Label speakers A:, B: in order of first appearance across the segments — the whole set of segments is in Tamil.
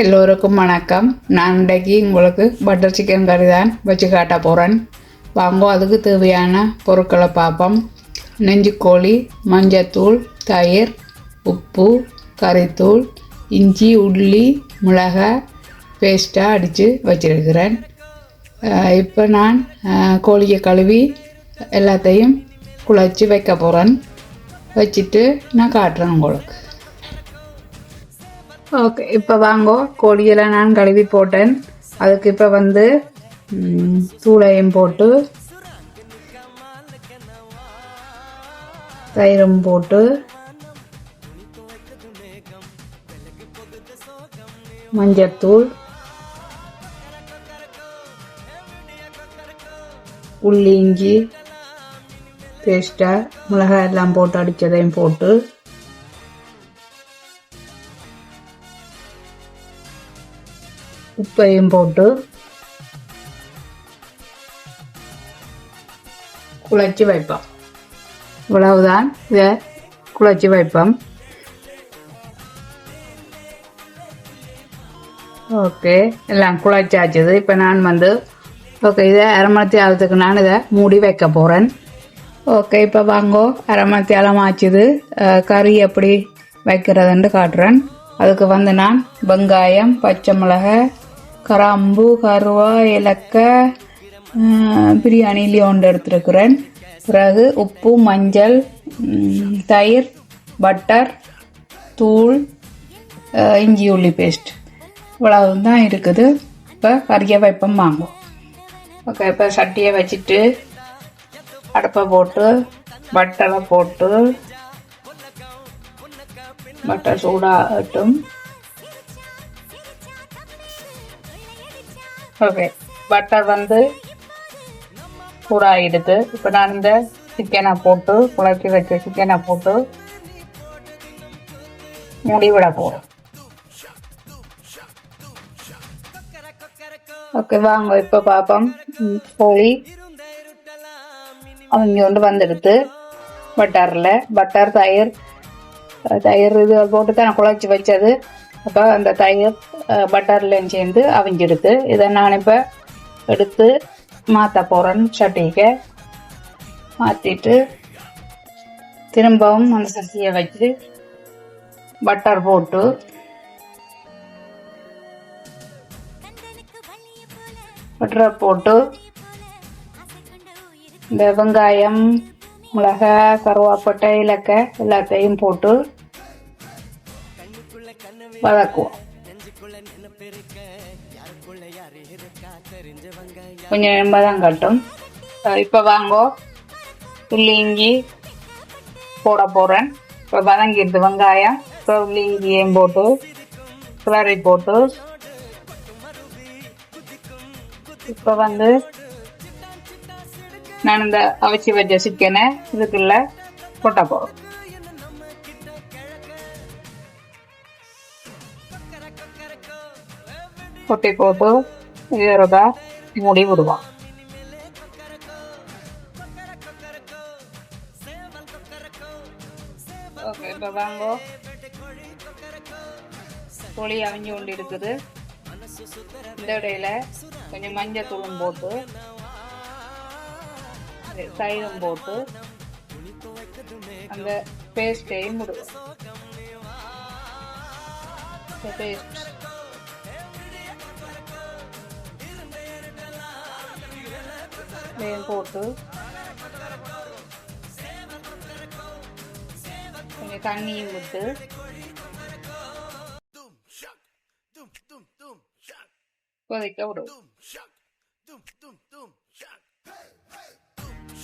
A: எல்லோருக்கும் வணக்கம். நான் இன்றைக்கு உங்களுக்கு பட்டர் சிக்கன் கறி தான் வச்சு காட்ட போகிறேன் வாங்க அதுக்கு தேவையான பொருட்களை பார்ப்போம். நெஞ்சுக்கோழி மஞ்சத்தூள் தயிர் உப்பு கறித்தூள் இஞ்சி உள்ளி மிளகாய் பேஸ்ட்டாக அடித்து வச்சிருக்கிறேன். இப்போ நான் கோழியை கழுவி எல்லாத்தையும் குழச்சி வைக்க போகிறேன் வச்சுட்டு நான் காட்டுறேன் உங்களுக்கு. ஓகே இப்போ வாங்கோ. கோழியெல்லாம் நான் கழுவி போட்டேன். அதுக்கு இப்போ வந்து சூளையும் தூளையும் போட்டு தயிரும் போட்டு மஞ்சத்தூள் உள்ளி இஞ்சி பேஸ்ட்டாக மிளகாய் எல்லாம் போட்டு அடித்ததையும் போட்டு உப்பையும் போட்டு குழச்சி வைப்போம். இவ்வளவுதான். இதை குழச்சி வைப்போம். ஓகே. எல்லாம் குழச்சாச்சுது. இப்போ நான் வந்து ஓகே இதை அரை மணி ஆகிறதுக்கு நான் இதை மூடி வைக்க போகிறேன் ஓகே இப்போ வாங்கோ. அரை மணி ஆச்சுது. கறி எப்படி வைக்கிறதுன்னு காட்டுறேன். அதுக்கு வந்து நான் வெங்காயம் பச்சை மிளகாய் கராம்பு கருவா இலக்கை பிரியாணிலேயே ஒன்று எடுத்துருக்குறேன். பிறகு உப்பு மஞ்சள் தயிர் பட்டர் தூள் இஞ்சி உள்ளி பேஸ்ட் இவ்வளவு தான் இருக்குது. இப்போ கறியை வைப்போம் வாங்குவோம் ஓகே இப்போ சட்டியை வச்சுட்டு அடுப்பை போட்டு பட்டரை போட்டு பட்டர் சூடாகட்டும். ஓகே பட்டர் வந்து சூடாகிடுது. இப்போ நான் இந்த சிக்கனை போட்டு குழச்சி வச்ச சிக்கனை போட்டு மூடிவிட போகிறேன் ஓகே வாங்க இப்போ பார்ப்போம். ம், கோழி. அவங்க கொண்டு வந்துடுது பட்டரில். பட்டர் தயிர். தயிர் இது போட்டு தான் குழச்சி வச்சது. அப்போ அந்த தயிர் அஹ், பட்டர்லையும் சேர்ந்து அவிஞ்சிடுது. இதை நான் இப்போ எடுத்து மாற்ற போகிறேன் சட்டிக்கு மாற்றிட்டு திரும்பவும் அந்த சட்டியை வச்சு பட்டர் போட்டு பட்டரை போட்டு இந்த வெங்காயம் மிளகாய் கருவாப்பட்டை இலக்கை எல்லாத்தையும் போட்டு வதக்குவோம். கொஞ்சம் எண்பதாம் கட்டும். இப்போ வாங்கோ. உள்ளிங்கி போட போகிறேன் இப்போ வதங்கிடுது வெங்காயம். இப்போ உள்ளி போட்டு கிளறி போட்டு. இப்போ வந்து நான் இந்த அவிச்சி வச்ச சிக்கனை இதுக்குள்ள கொட்ட போகிறோம் கொட்டி போட்டு வேறதா மூடி விடுவோம் ஓகே இப்போ வாங்கோ. கோழி அவிஞ்சு கொண்டு இருக்குது இந்த இடையில கொஞ்சம் மஞ்சள் தூளும் போட்டு தைலம் போட்டு அந்த பேஸ்டையும் விடுவோம் பேஸ்ட். இதையும் போட்டு கொஞ்சம் தண்ணியும் விட்டு கொதிக்க விடுவோம்.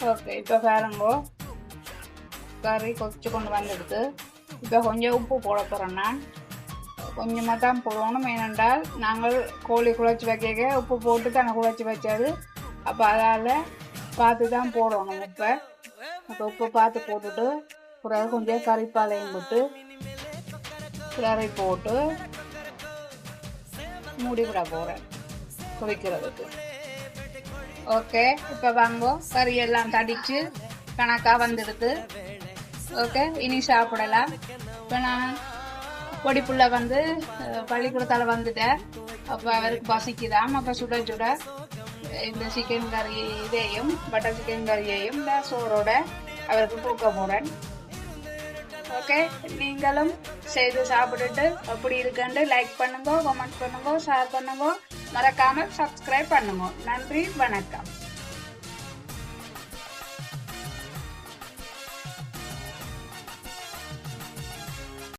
A: ஓகே இப்போ பாருங்கோ கறி கொதிச்சு கொண்டு வந்துடுது இப்போ கொஞ்சம் உப்பு போட போகிறேன் நான் கொஞ்சமாக தான் போடணும் ஏனென்றால் நாங்கள் கோழி குழச்சி வைக்க உப்பு போட்டு தானே குழச்சி வச்சது அப்போ அதால் பார்த்து தான் போடணும் உப்பை அப்போ உப்பு பார்த்து போட்டுட்டு பிறகு கொஞ்சம் கறிப்பாலையும் போட்டு கிளறி போட்டு மூடி விட போகிறேன் கொதிக்கிறதுக்கு ஓகே இப்போ வாங்குவோம். கறி எல்லாம் தடிச்சு கணக்காக வந்துடுது ஓகே இனி சாப்பிடலாம். இப்போ நான் பொடிப்புள்ள வந்து பள்ளிக்கூடத்தால் வந்துட்டேன். அப்போ அவருக்கு பசிக்குதாம். அப்போ சுட சுட இந்த சிக்கன் கறி இதையும் பட்டர் சிக்கன் கறியையும் இந்த சோறோட அவருக்கு தூக்க போறேன் ஓகே நீங்களும் செய்து சாப்பிட்டுட்டு அப்படி இருக்குன்ட்டு லைக் பண்ணுங்க கமெண்ட் பண்ணுங்க ஷேர் பண்ணுங்க. மறக்காம சப்ஸ்கிரைப் பண்ணுங்க. நன்றி வணக்கம்.